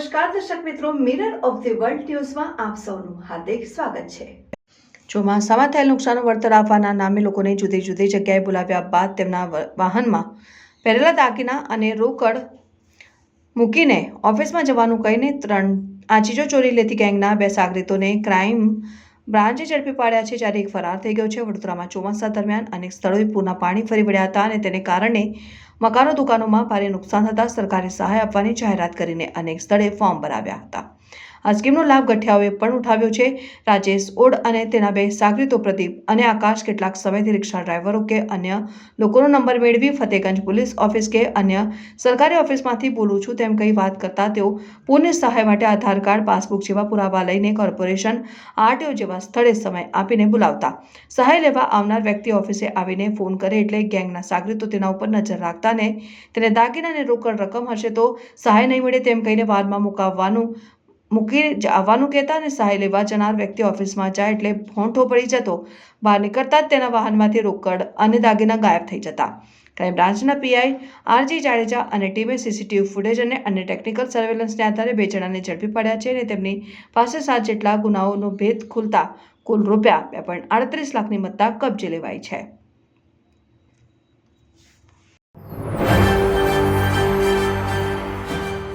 નમસ્કાર, દર્શક મિત્રો મિરર ઓફ ધી વર્લ્ડ ન્યૂઝમાં આપ સૌનું હાર્દિક સ્વાગત છે. ચોમાસામાં થયેલ નુકસાનનું વળતર આપવાના નામે લોકોને જુદી જુદી જગ્યાએ બોલાવ્યા બાદ તેમના વાહનમાં પહેરેલા દાગીના અને રોકડ મૂકીને ઓફિસમાં જવાનું કહીને ત્રણ આ ચીજો ચોરી લેતી ગેંગના બે સાગરીતોને ક્રાઇમ બ્રાન્ચે ઝડપી પાડ્યા છે જ્યારે એક ફરાર થઈ ગયો છે. વડોદરામાં ચોમાસા દરમિયાન અનેક સ્થળોએ પૂરના પાણી ફરી વળ્યા હતા અને તેને કારણે મકાનો દુકાનોમાં ભારે નુકસાન થતાં સરકારે સહાય આપવાની જાહેરાત કરીને અનેક સ્થળે ફોર્મ ભરાવ્યા હતા. આ સ્કીમનો લાભ ગઠિયાઓએ પણ ઉઠાવ્યો છે. રાજેશ ઓડ અને તેના બે સાગરીતો પ્રદીપ અને આકાશ કેટલાક સમયથી રિક્ષા ડ્રાઈવરો કે અન્ય લોકોનો નંબર મેળવી ફતેગંજ પોલીસ ઓફિસ કે અન્ય સરકારી ઓફિસમાંથી બોલું છું તેમ કહી વાત કરતા તેઓ પૂરની સહાય માટે આધાર કાર્ડ, પાસબુક જેવા પુરાવા લઈને કોર્પોરેશન આરટીઓ જેવા સ્થળે સમય આપીને બોલાવતા. સહાય લેવા આવનાર વ્યક્તિ ઓફિસે આવીને ફોન કરે એટલે ગેંગના સાગરીતો તેના ઉપર નજર રાખતા ને તેને દાગીના અને રોકડ રકમ હશે તો સહાય નહીં મળે તેમ કહીને વારમાં મુકાવવાનું મૂકી આવવાનું કહેતા અને સહાય લેવા જનાર વ્યક્તિ ઓફિસમાં જાય એટલે ભોંઠો પડી જતો. બહાર નીકળતા જ તેના વાહનમાંથી રોકડ અને દાગીના ગાયબ થઈ જતા. ક્રાઇમ બ્રાન્ચના પીઆઈ આરજી જાડેજા અને ટીમે સીસીટીવી ફૂટેજ અને અન્ય ટેકનિકલ સર્વેલન્સને આધારે બે જણાને ઝડપી પડ્યા છે અને તેમની પાસે સાત જેટલા ગુનાઓનો ભેદ ખુલતા કુલ રૂપિયા બે પોઈન્ટ આડત્રીસ લાખની મત્તા કબજે લેવાઈ છે.